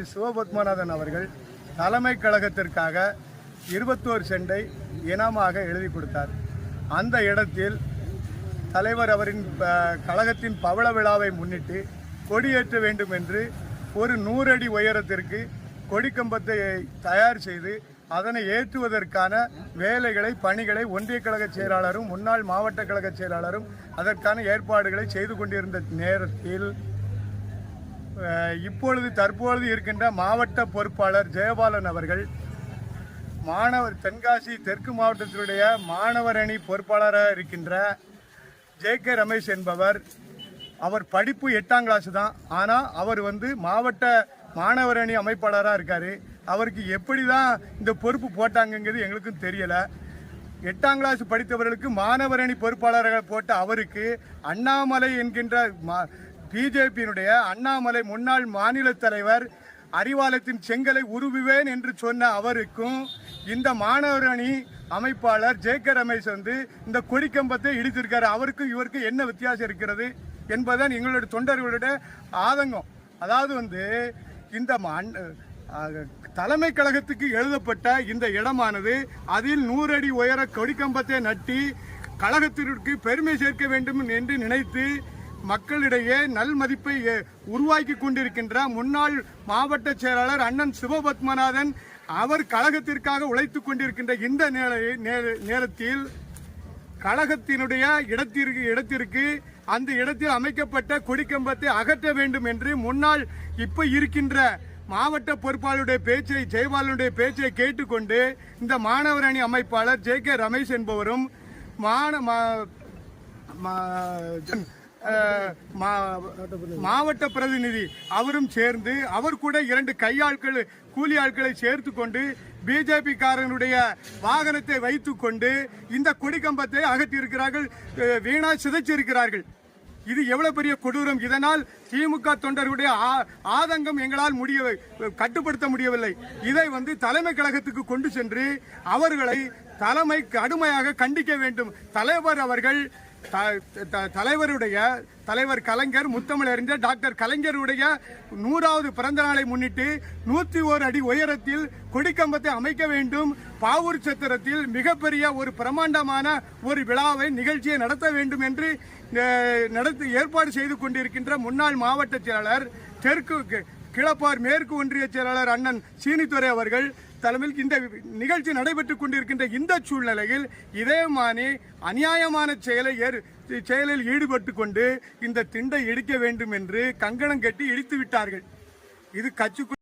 G Sivapadmanathan அவர்கள் தலைமை கழகத்திற்காக இருபத்தோரு செண்டை இனமாக எழுதி கொடுத்தார். அந்த இடத்தில் தலைவர் அவரின் கழகத்தின் பவள விழாவை முன்னிட்டு கொடியேற்ற வேண்டும் என்று ஒரு நூறடி உயரத்திற்கு கொடிக்கம்பத்தை தயார் செய்து அதனை ஏற்றுவதற்கான வேலைகளை பணிகளை ஒன்றிய கழக செயலாளரும் முன்னாள் மாவட்ட கழக செயலாளரும் அதற்கான ஏற்பாடுகளை செய்து கொண்டிருந்த நேரத்தில் இப்பொழுது தற்பொழுது இருக்கின்ற மாவட்ட பொறுப்பாளர் ஜெயபாலன் அவர்கள் மாணவர் தென்காசி தெற்கு மாவட்டத்தினுடைய மாணவர் அணி பொறுப்பாளராக இருக்கின்ற ஜே கே ரமேஷ் என்பவர் அவர் படிப்பு எட்டாம் கிளாஸ் தான். ஆனால் அவர் வந்து மாவட்ட மாணவர் அணி அமைப்பாளராக இருக்கார். அவருக்கு எப்படி தான் இந்த பொறுப்பு போட்டாங்கங்கிறது எங்களுக்கும் தெரியலை. எட்டாம் கிளாஸ் படித்தவர்களுக்கு மாணவர் அணி பொறுப்பாளராக போட்ட அவருக்கு அண்ணாமலை என்கின்ற பிஜேபியினுடைய அண்ணாமலை முன்னாள் மாநில தலைவர் அறிவாலயத்தின் செங்கலை உருவுவேன் என்று சொன்ன அவருக்கும் இந்த மாணவர் அணி அமைப்பாளர் ஜே கே ரமேஷ் வந்து இந்த கொடிக்கம்பத்தை இடித்திருக்காரு அவருக்கும் இவருக்கும் என்ன வித்தியாசம் இருக்கிறது என்பதுதான் எங்களுடைய தொண்டர்களுடைய ஆதங்கம். அதாவது வந்து இந்த தலைமை கழகத்துக்கு எழுதப்பட்ட இந்த இடமானது அதில் நூறு அடி உயர கொடிக்கம்பத்தை நட்டி கழகத்திற்கு பெருமை சேர்க்க வேண்டும் என்று நினைத்து மக்களிடையே நல் மதிப்பை உருவாக்கி கொண்டிருக்கின்ற முன்னாள் மாவட்ட செயலாளர் அண்ணன் சிவபத்மநாதன் அவர் கழகத்திற்காக உழைத்துக் கொண்டிருக்கின்ற இந்த நேர- நேர- நேரத்தில் கழகத்தினுடைய இடத்திற்கு இடத்திற்கு அந்த இடத்தில் அமைக்கப்பட்ட கொடிக்கம்பத்தை அகற்ற வேண்டும் என்று முன்னாள் இப்ப இருக்கின்ற மாவட்ட பொறுப்பாளருடைய பேச்சை ஜெயபாலனுடைய பேச்சை கேட்டுக்கொண்டு இந்த மாணவர் அணி அமைப்பாளர் ஜே கே ரமேஷ் என்பவரும் மாண மா- மா- மாவட்ட பிரதிநிதி அவரும் சேர்ந்து அவர் கூட இரண்டு கையாட்கள் கூலி ஆட்களை சேர்த்து கொண்டு பிஜேபி காரனுடைய வாகனத்தை வைத்துக்கொண்டு இந்த கொடிக்கம்பத்தை அகற்றியிருக்கிறார்கள். வீணா சிதைச்சிருக்கிறார்கள். இது எவ்வளவு பெரிய கொடூரம்? இதனால் திமுக தொண்டர்களுடைய ஆதங்கம் எங்களால் முடிய கட்டுப்படுத்த முடியவில்லை. இதை வந்து தலைமை கழகத்துக்கு கொண்டு சென்று அவர்களை தலைமை கடுமையாக கண்டிக்க வேண்டும். தலைவர் அவர்கள் தலைவருடைய தலைவர் கலைஞர் முத்தமிழறிஞர் டாக்டர் கலைஞருடைய நூறாவது பிறந்த நாளை முன்னிட்டு நூத்தி ஓர் அடி உயரத்தில் கொடிக்கம்பத்தை அமைக்க வேண்டும். பாவூர் சத்திரத்தில் மிகப்பெரிய ஒரு பிரமாண்டமான ஒரு விழாவை நிகழ்ச்சியை நடத்த வேண்டும் என்று நடத்தி ஏற்பாடு செய்து கொண்டிருக்கின்ற முன்னாள் மாவட்ட செயலாளர் தெற்கு கிளப்பார் மேற்கு ஒன்றிய செயலாளர் அண்ணன் சீனித்துறை அவர்கள் தலைமையில் இந்த நிகழ்ச்சி நடைபெற்றுக் கொண்டிருக்கின்ற இந்த சூழ்நிலையில் இதே மாதிரி அநியாயமான செயலை ஏற்- செயலில் ஈடுபட்டு கொண்டு இந்த திண்டை இடிக்க வேண்டும் என்று கங்கணம் கட்டி இடித்து விட்டார்கள் இது கட்சிக்கு